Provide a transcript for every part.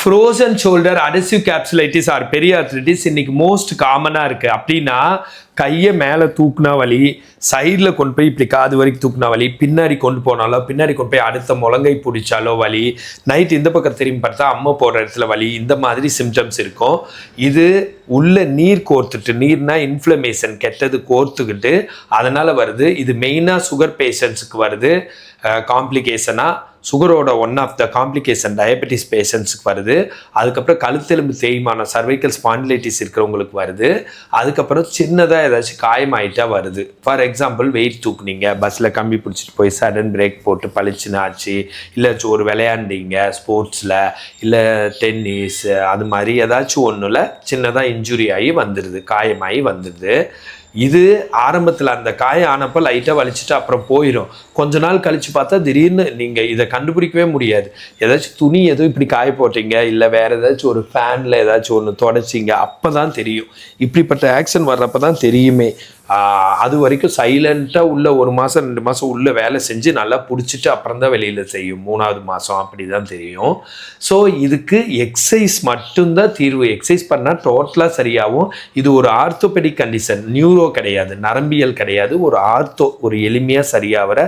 Frozen shoulder adhesive capsulitis or periarthritis இன்னைக்கு most காமனாக இருக்குது அப்படின்னா கையை மேலே தூக்குனா வலி சைடில் கொண்டு போய் இப்படி காது வரைக்கும் தூக்குனா வலி பின்னாடி கொண்டு போனாலோ பின்னாடி கொண்டு போய் அடுத்த முழங்கை பிடிச்சாலோ வலி நைட் இந்த பக்கம் திரும்பி பார்த்தா அம்மா போடுற இடத்துல வலி இந்த மாதிரி சிம்டம்ஸ் இருக்கும். இது உள்ள நீர் கோர்த்துட்டு நீர்னா இன்ஃப்ளமேஷன் கெட்டது கோர்த்துக்கிட்டு அதனால் வருது. இது மெயினாக சுகர் பேஷண்ட்ஸுக்கு வருது. காம்ப்ளிகேஷனாக சுகரோட one of the complication diabetes பேஷண்ட்ஸுக்கு வருது. அதுக்கப்புறம் கழுத்தெலும்பு தேய்மான சர்வைக்கல் ஸ்பாண்டிலைட்டிஸ் இருக்கிறவங்களுக்கு வருது. அதுக்கப்புறம் சின்னதாக ஏதாச்சும் காயமாயிட்டா வருது. ஃபார் எக்ஸாம்பிள் வெயிட் தூக்குனீங்க பஸ்ஸில் கம்பி பிடிச்சிட்டு போய் சடன் பிரேக் போட்டு பளிச்சுன்னு ஆச்சு. இல்லை ஒரு விளையாண்டீங்க ஸ்போர்ட்ஸில் இல்லை டென்னிஸ் அது மாதிரி ஏதாச்சும் ஒன்றில் சின்னதாக இன்ஜுரி ஆகி வந்துடுது காயமாகி வந்துடுது இது ஆரம்பத்தில் அந்த காயம் ஆனப்போ லைட்டாக வலிச்சுட்டு அப்புறம் போயிடும் கொஞ்ச நாள் கழித்து பார்த்தா திடீர்னு நீங்கள் இதை கண்டுபிடிக்கவே முடியாது. ஏதாச்சும் துணி எதுவும் இப்படி காய போட்டீங்க இல்லை வேறு ஏதாச்சும் ஒரு ஃபேனில் ஏதாச்சும் ஒன்று தொடச்சிங்க அப்போ தான் தெரியும். இப்படிப்பட்ட ஆக்ஷன் வர்றப்ப தான் தெரியுமே. அது வரைக்கும் சைலண்ட்டாக உள்ள ஒரு மாதம் ரெண்டு மாதம் உள்ள வேலை செஞ்சு நல்லா பிடிச்சிட்டு அப்புறம் தான் வெளியில் செய்யும். மூணாவது மாதம் அப்படி தான் தெரியும். ஸோ இதுக்கு எக்ஸசைஸ் மட்டும்தான் தீர்வு. எக்ஸசைஸ் பண்ணால் டோட்டலாக சரியாகும் இது ஒரு ஆர்த்தோபெடிக் கண்டிஷன் நியூரோ கிடையாது. நரம்பியல் கிடையாது. ஒரு ஆர்த்தோ ஒரு எளிமையாக சரியாகிற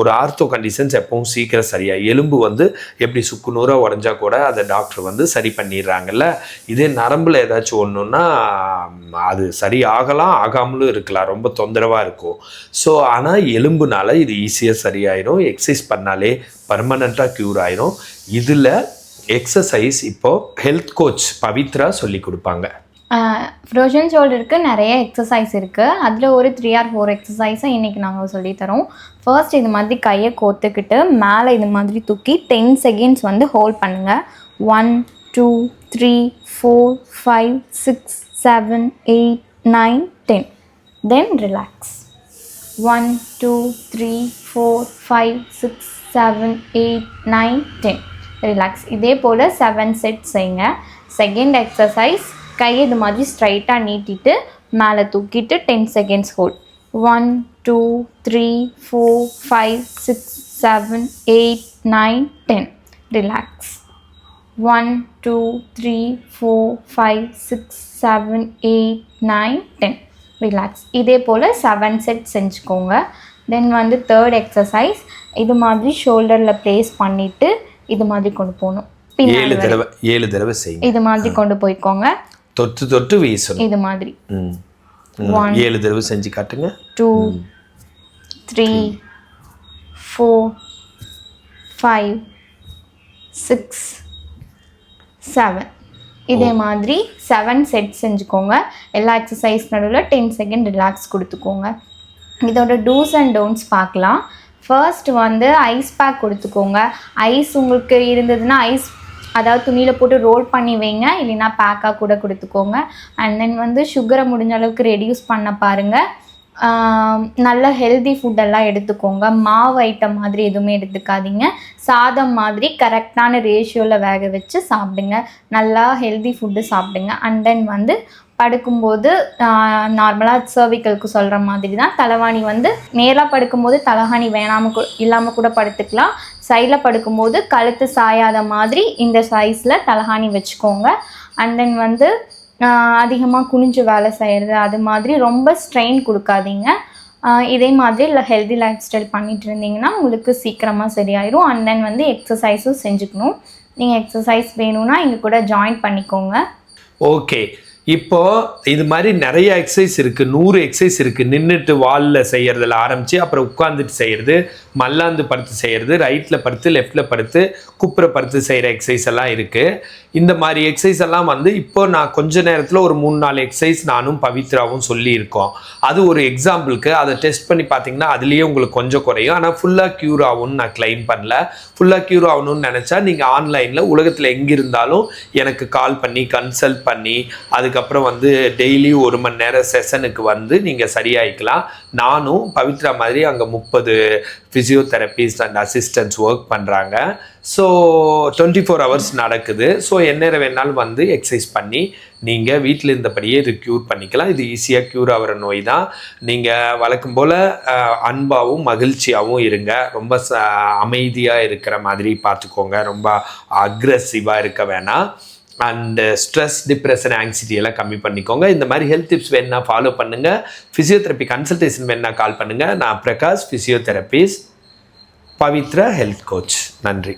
ஒரு ஆர்த்தோ கண்டிஷன்ஸ் எப்பவும் சீக்கிரம் சரியாக எலும்பு வந்து எப்படி சுக்கு நூறாக உடஞ்சா கூட அதை டாக்டர் வந்து சரி பண்ணிடுறாங்கல்ல. இதே நரம்பில் ஏதாச்சும் ஒன்றுன்னா அது சரி ஆகலாம் ஆகாமலும் இருக்கலாம். ரொம்ப தொந்தரவாக இருக்கும். ஸோ ஆனால் எலும்புனால இது ஈஸியாக சரியாயிடும் எக்ஸசைஸ் பண்ணாலே பர்மனண்ட்டாக க்யூர் ஆயிரும். இதில் எக்ஸசைஸ் இப்போது ஹெல்த் கோச் பவித்ரா சொல்லி கொடுப்பாங்க. ஃப்ரோஷன் ஷோல்டருக்கு நிறைய எக்ஸசைஸ் இருக்குது அதில் ஒரு த்ரீ ஆர் ஃபோர் எக்ஸசைஸை இன்றைக்கி நாங்கள் சொல்லித்தரோம். ஃபர்ஸ்ட் இது மாதிரி கையை கோத்துக்கிட்டு மேலே இது மாதிரி தூக்கி டென் செகண்ட்ஸ் வந்து ஹோல்ட் பண்ணுங்கள் one two three four five six seven eight nine ten then relax one two three four five six seven eight nine ten relax இதே போல் செவன் செட் செய்யுங்க செகண்ட் எக்ஸசைஸ் கை இது மாதிரி ஸ்ட்ரைட்டாக நீட்டிட்டு மேலே தூக்கிட்டு ten seconds hold one two three four five six seven eight nine ten relax one two three four five six seven eight nine ten relax இதே போல் செவன் செட் செஞ்சுக்கோங்க. தென் வந்து தேர்ட் எக்ஸசைஸ் இது மாதிரி ஷோல்டரில் ப்ளேஸ் பண்ணிவிட்டு இது மாதிரி கொண்டு போகணும். ஏழு. தடவை ஏழு தடவை செய்யுங்க இது மாதிரி கொண்டு போய்க்கோங்க. தொட்டு தொட்டு வீசணும். இது மாதிரி. ஏழு தடவை செஞ்சு காட்டுங்க. Two three four five six seven இதே மாதிரி செவன் செட் செஞ்சுக்கோங்க. எல்லா எக்ஸசைஸ் நடுவில் டென் செகண்ட் ரிலாக்ஸ் கொடுத்துக்கோங்க. இதோட டூஸ் அண்ட் டோன்ட்ஸ் பார்க்கலாம். ஃபர்ஸ்ட் வந்து ஐஸ் பேக் கொடுத்துக்கோங்க. ஐஸ் உங்களுக்கு இருந்ததுன்னா ஐஸ் அதாவது துணியில் போட்டு ரோல் பண்ணி வைங்க. இல்லைன்னா பேக்காக கூட கொடுத்துக்கோங்க. அண்ட் தென் வந்து சுகரை முடிஞ்ச அளவுக்கு ரெடியூஸ் பண்ண பாருங்கள் நல்ல ஹெல்தி ஃபுட்டெல்லாம் எடுத்துக்கோங்க. மாவு ஐட்டம் மாதிரி எதுவுமே எடுத்துக்காதீங்க. சாதம் மாதிரி கரெக்டான ரேஷியோவில் வேக வச்சு சாப்பிடுங்க. நல்லா ஹெல்தி ஃபுட்டு சாப்பிடுங்க. அண்ட் தென் வந்து படுக்கும்போது நார்மலாக சர்விக்கலுக்கு சொல்கிற மாதிரி தான். தலைவாணி வந்து நேராக படுக்கும்போது தலைகாணி வேணாமல் கூட இல்லாமல் கூட படுத்துக்கலாம். சைடில் படுக்கும்போது கழுத்து சாயாத மாதிரி இந்த சைஸில் தலைகாணி வச்சுக்கோங்க. அண்ட் தென் வந்து அதிகமாக குனிஞ்சு வேலை செய்கிறது அது மாதிரி ரொம்ப ஸ்ட்ரெயின் கொடுக்காதீங்க. இதே மாதிரி இல்லை ஹெல்தி லைஃப் ஸ்டைல் பண்ணிட்டு இருந்தீங்கன்னா உங்களுக்கு சீக்கிரமாக சரியாயிரும். அண்ட் தென் வந்து எக்ஸசைஸும் செஞ்சுக்கணும். நீங்கள் எக்ஸசைஸ் வேணும்னா எங்கள் கூட ஜாயின் பண்ணிக்கோங்க. ஓகே இப்போ இது மாதிரி நிறைய எக்ஸசைஸ் இருக்கு. நூறு எக்ஸசைஸ் இருக்கு. நின்றுட்டு வாலில் செய்யறதுல ஆரம்பிச்சு அப்புறம் உட்காந்துட்டு செய்யறது மல்லாந்து படுத்து செய்யறது ரைட்ல படுத்து லெஃப்ட்ல படுத்து குப்புற படுத்து செய்யற எக்ஸசைஸ் எல்லாம் இருக்கு. இந்த மாதிரி எக்ஸசைஸ் எல்லாம் வந்து இப்போ நான் கொஞ்ச நேரத்தில் ஒரு மூணு நாலு எக்ஸசைஸ் நானும் பவித்ராவும் சொல்லியிருக்கோம். அது ஒரு எக்ஸாம்பிளுக்கு அதை டெஸ்ட் பண்ணி பார்த்தீங்கன்னா அதுலேயே உங்களுக்கு கொஞ்சம் குறையும். ஆனால் ஃபுல்லாக க்யூர் ஆகும்னு நான் கிளைம் பண்ணல. ஃபுல்லாக க்யூர் ஆகணும்னு நினச்சா நீங்கள் ஆன்லைனில் உலகத்தில் எங்கே இருந்தாலும் எனக்கு கால் பண்ணி கன்சல்ட் பண்ணி அதுக்கப்புறம் அதுக்கப்புறம் வந்து டெய்லி ஒரு மணி நேரம் செஷனுக்கு வந்து நீங்கள் சரியாயிக்கலாம். நானும் பவித்ரா மாதிரி அங்கே முப்பது ஃபிசியோதெரபிஸ்ட் அண்ட் அசிஸ்டன்ஸ் ஒர்க் பண்ணுறாங்க ஸோ டுவெண்ட்டி ஃபோர் ஹவர்ஸ் நடக்குது. ஸோ எந்நேரம் வேணாலும் வந்து எக்ஸசைஸ் பண்ணி நீங்கள் வீட்டில் இருந்தபடியே இது க்யூர் பண்ணிக்கலாம். இது ஈஸியாக க்யூர் ஆகிற நோய் தான். நீங்கள் வழக்கம் போல் அன்பாகவும் மகிழ்ச்சியாகவும் இருங்க. ரொம்ப ச அமைதியாக இருக்கிற மாதிரி பார்த்துக்கோங்க. ரொம்ப அக்ரெசிவாக இருக்க வேணாம். அண்டு ஸ்ட்ரெஸ் டிப்ரெஷன் ஆங்ஸிட்டி எல்லாம் கம்மி பண்ணிக்கோங்க. இந்த மாதிரி ஹெல்த் டிப்ஸ் வேணால் ஃபாலோ பண்ணுங்கள் ஃபிசியோதெரப்பி கன்சல்டேஷன் வேணால் கால் பண்ணுங்கள் நான் Prakash physiotherapist Pavithra health coach நன்றி.